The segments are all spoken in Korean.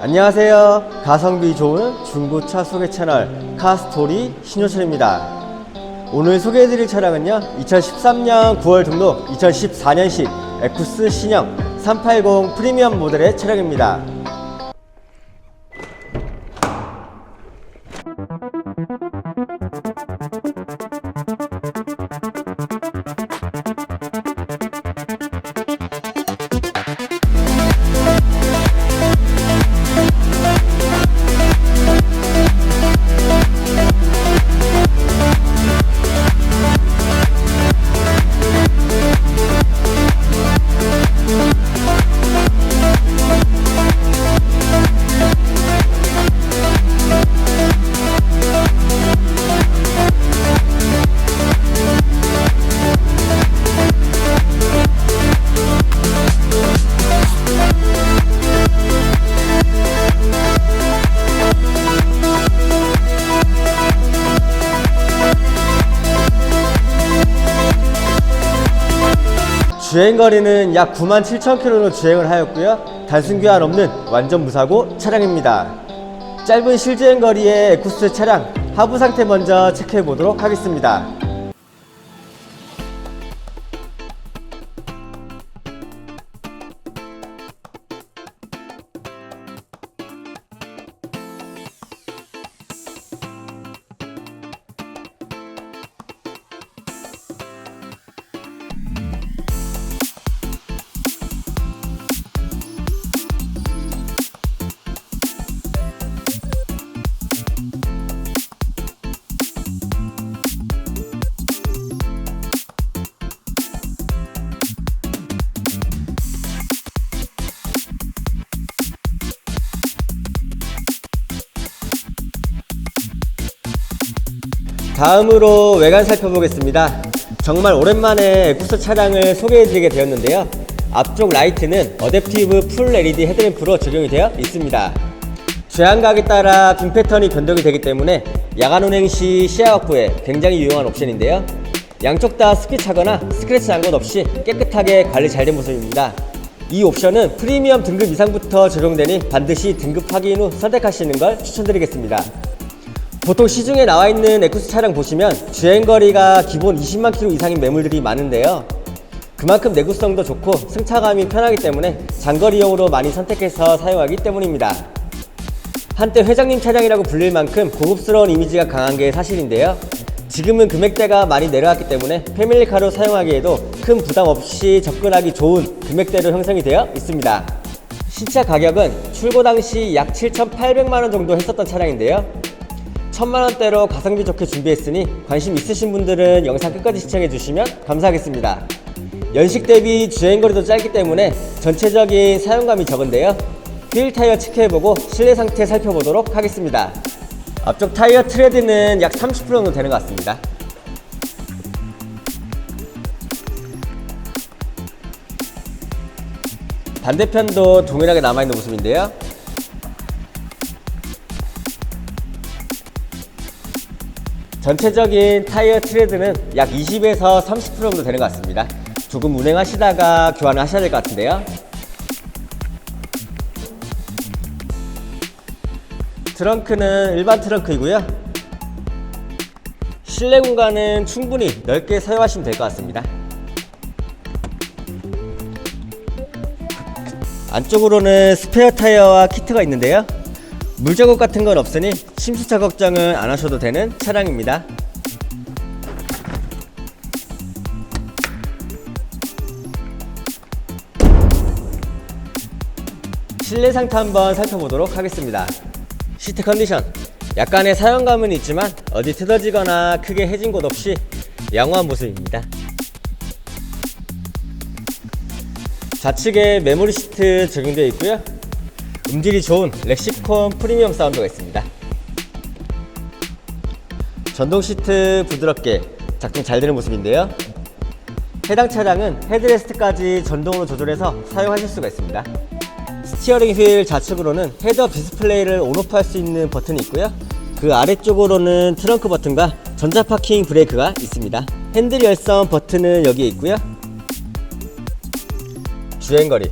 안녕하세요. 가성비 좋은 중고차 소개 채널 카스토리 신효철입니다. 오늘 소개해드릴 차량은요, 2013년 9월 등록, 2014년식 에쿠스 신형 380 프리미엄 모델의 차량입니다. 주행 거리는 약 9만 7천 킬로로 주행을 하였고요. 단순 교환 없는 완전 무사고 차량입니다. 짧은 실주행 거리의 에쿠스 차량 하부 상태 먼저 체크해 보도록 하겠습니다. 다음으로 외관 살펴보겠습니다. 정말 오랜만에 에쿠스 차량을 소개해드리게 되었는데요. 앞쪽 라이트는 어댑티브 풀 LED 헤드램프로 적용이 되어 있습니다. 주행각에 따라 빔 패턴이 변동이 되기 때문에 야간 운행 시 시야 확보에 굉장히 유용한 옵션인데요. 양쪽 다 스키 차거나 스크래치 난 것 없이 깨끗하게 관리 잘 된 모습입니다. 이 옵션은 프리미엄 등급 이상부터 적용되니 반드시 등급 확인 후 선택하시는 걸 추천드리겠습니다. 보통 시중에 나와 있는 에쿠스 차량 보시면 주행거리가 기본 20만 킬로 이상인 매물들이 많은데요. 그만큼 내구성도 좋고 승차감이 편하기 때문에 장거리용으로 많이 선택해서 사용하기 때문입니다. 한때 회장님 차량이라고 불릴 만큼 고급스러운 이미지가 강한 게 사실인데요. 지금은 금액대가 많이 내려왔기 때문에 패밀리카로 사용하기에도 큰 부담 없이 접근하기 좋은 금액대로 형성이 되어 있습니다. 신차 가격은 출고 당시 약 7,800만 원 정도 했었던 차량인데요. 천만 원대로 가성비 좋게 준비했으니 관심 있으신 분들은 영상 끝까지 시청해 주시면 감사하겠습니다. 연식 대비 주행거리도 짧기 때문에 전체적인 사용감이 적은데요. 휠 타이어 체크해보고 실내 상태 살펴보도록 하겠습니다. 앞쪽 타이어 트레드는 약 30% 정도 되는 것 같습니다. 반대편도 동일하게 남아있는 모습인데요. 전체적인 타이어 트레드는 약 20에서 30% 정도 되는 것 같습니다. 조금 운행하시다가 교환을 하셔야 될 것 같은데요. 트렁크는 일반 트렁크이고요. 실내 공간은 충분히 넓게 사용하시면 될 것 같습니다. 안쪽으로는 스페어 타이어와 키트가 있는데요. 물자국 같은 건 없으니 침수차 걱정은 안 하셔도 되는 차량입니다. 실내 상태 한번 살펴보도록 하겠습니다. 시트 컨디션 약간의 사용감은 있지만 어디 뜯어지거나 크게 해진 곳 없이 양호한 모습입니다. 좌측에 메모리 시트 적용되어 있고요. 음질이 좋은 렉시콘 프리미엄 사운드가 있습니다. 전동 시트 부드럽게 작동 잘 되는 모습인데요. 해당 차량은 헤드레스트까지 전동으로 조절해서 사용하실 수가 있습니다. 스티어링 휠 좌측으로는 헤더 디스플레이를 온오프 할 수 있는 버튼이 있고요. 그 아래쪽으로는 트렁크 버튼과 전자 파킹 브레이크가 있습니다. 핸들 열선 버튼은 여기에 있고요. 주행거리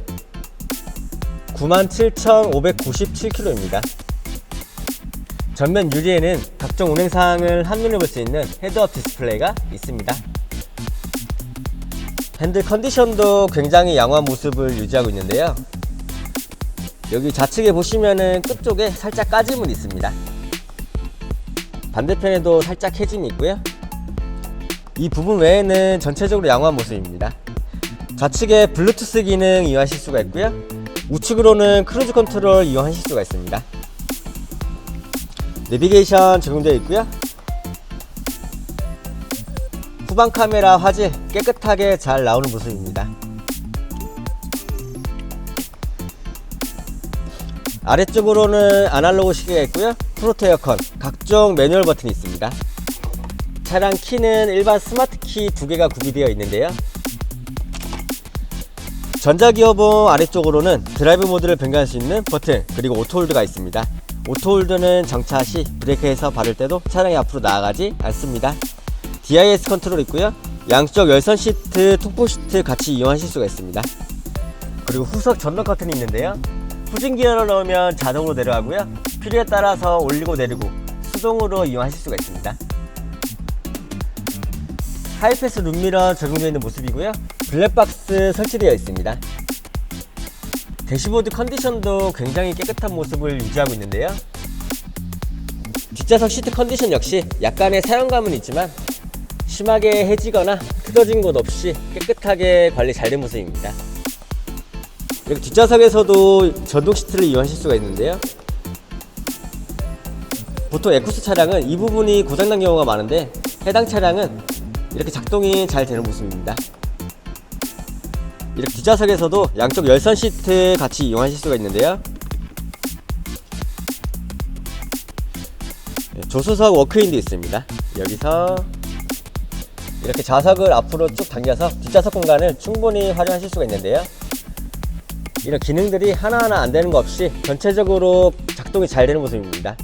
97,597km입니다. 전면 유리에는 각종 운행 사항을 한눈에 볼 수 있는 헤드업 디스플레이가 있습니다. 핸들 컨디션도 굉장히 양호한 모습을 유지하고 있는데요. 여기 좌측에 보시면은 끝쪽에 살짝 까짐은 있습니다. 반대편에도 살짝 해짐이 있고요. 이 부분 외에는 전체적으로 양호한 모습입니다. 좌측에 블루투스 기능 이용하실 수가 있고요. 우측으로는 크루즈 컨트롤 이용하실 수가 있습니다. 내비게이션 적용되어 있고요. 후방 카메라 화질 깨끗하게 잘 나오는 모습입니다. 아래쪽으로는 아날로그 시계가 있고요. 프로토 에어컨, 각종 매뉴얼 버튼이 있습니다. 차량 키는 일반 스마트 키 두 개가 구비되어 있는데요. 전자기어봉 아래쪽으로는 드라이브 모드를 변경할 수 있는 버튼 그리고 오토홀드가 있습니다. 오토홀드는 정차 시 브레이크에서 바를 때도 차량이 앞으로 나아가지 않습니다. DIS 컨트롤 있고요. 양쪽 열선 시트, 통풍 시트 같이 이용하실 수가 있습니다. 그리고 후석 전동 커튼이 있는데요. 후진 기어를 넣으면 자동으로 내려가고요. 필요에 따라서 올리고 내리고 수동으로 이용하실 수가 있습니다. 하이패스 룸미러 적용되어 있는 모습이고요. 블랙박스 설치되어 있습니다. 대시보드 컨디션도 굉장히 깨끗한 모습을 유지하고 있는데요. 뒷좌석 시트 컨디션 역시 약간의 사용감은 있지만 심하게 해지거나 틀어진 곳 없이 깨끗하게 관리 잘된 모습입니다. 이렇게 뒷좌석에서도 전동 시트를 이용하실 수가 있는데요. 보통 에쿠스 차량은 이 부분이 고장난 경우가 많은데 해당 차량은 이렇게 작동이 잘 되는 모습입니다. 이렇게 뒷좌석에서도 양쪽 열선 시트 같이 이용하실 수가 있는데요. 네, 조수석 워크인도 있습니다. 여기서 이렇게 좌석을 앞으로 쭉 당겨서 뒷좌석 공간을 충분히 활용하실 수가 있는데요. 이런 기능들이 하나하나 안 되는 거 없이 전체적으로 작동이 잘 되는 모습입니다.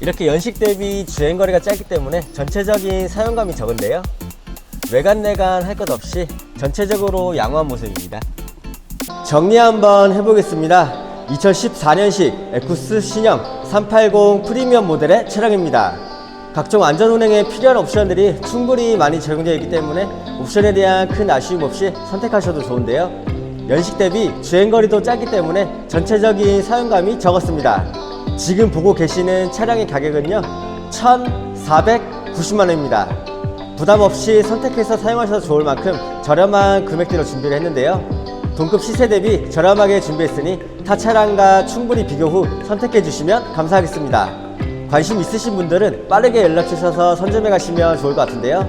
이렇게 연식 대비 주행거리가 짧기 때문에 전체적인 사용감이 적은데요. 외관 내관 할 것 없이 전체적으로 양호한 모습입니다. 정리 한번 해보겠습니다. 2014년식 에쿠스 신형 380 프리미엄 모델의 차량입니다. 각종 안전 운행에 필요한 옵션들이 충분히 많이 적용되어 있기 때문에 옵션에 대한 큰 아쉬움 없이 선택하셔도 좋은데요. 연식 대비 주행거리도 짧기 때문에 전체적인 사용감이 적었습니다. 지금 보고 계시는 차량의 가격은요, 1,490만원입니다. 부담 없이 선택해서 사용하셔도 좋을 만큼 저렴한 금액대로 준비를 했는데요. 동급 시세 대비 저렴하게 준비했으니 타 차량과 충분히 비교 후 선택해 주시면 감사하겠습니다. 관심 있으신 분들은 빠르게 연락 주셔서 선점해 가시면 좋을 것 같은데요.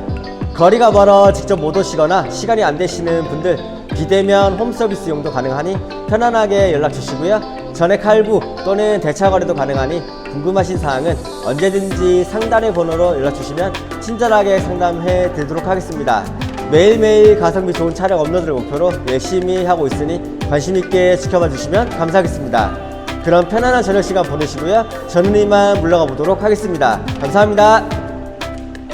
거리가 멀어 직접 못 오시거나 시간이 안 되시는 분들 비대면 홈 서비스 용도 가능하니 편안하게 연락 주시고요. 전액 할부 또는 대차 거래도 가능하니 궁금하신 사항은 언제든지 상단의 번호로 연락 주시면 친절하게 상담해 드리도록 하겠습니다. 매일매일 가성비 좋은 차량 업로드를 목표로 열심히 하고 있으니 관심 있게 지켜봐 주시면 감사하겠습니다. 그럼 편안한 저녁 시간 보내시고요. 저는 이만 물러가 보도록 하겠습니다. 감사합니다.